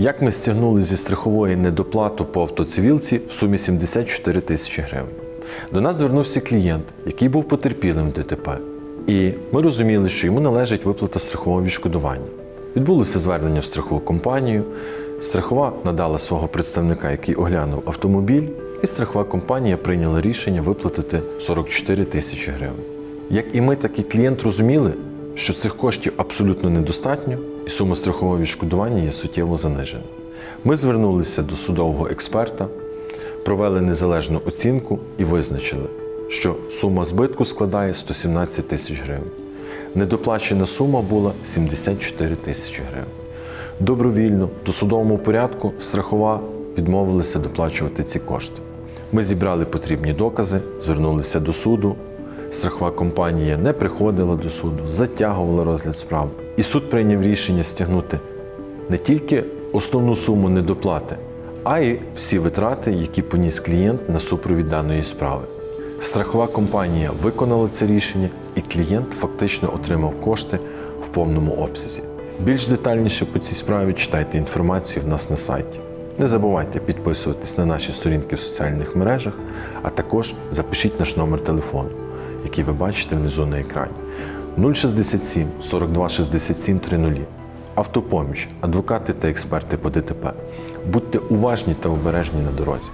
Як ми стягнули зі страхової недоплату по автоцивілці в сумі 74 тисячі гривень? До нас звернувся клієнт, який був потерпілим ДТП. І ми розуміли, що йому належить виплата страхового відшкодування. Відбулося звернення в страхову компанію. Страхова надала свого представника, який оглянув автомобіль, і страхова компанія прийняла рішення виплатити 44 тисячі гривень. Як і ми, так і клієнт розуміли, що цих коштів абсолютно недостатньо, і сума страхового відшкодування є суттєво занижена. Ми звернулися до судового експерта, провели незалежну оцінку і визначили, що сума збитку складає 117 тисяч гривень. Недоплачена сума була 74 тисячі гривень. Добровільно, до судовому порядку, страхова відмовилася доплачувати ці кошти. Ми зібрали потрібні докази, звернулися до суду. Страхова компанія не приходила до суду, затягувала розгляд справи. І суд прийняв рішення стягнути не тільки основну суму недоплати, а й всі витрати, які поніс клієнт на супровід даної справи. Страхова компанія виконала це рішення, і клієнт фактично отримав кошти в повному обсязі. Більш детальніше по цій справі читайте інформацію в нас на сайті. Не забувайте підписуватись на наші сторінки в соціальних мережах, а також запишіть наш номер телефону, який ви бачите внизу на екрані 067 42 67 30. Автопоміч, адвокати та експерти по ДТП. Будьте уважні та обережні на дорозі.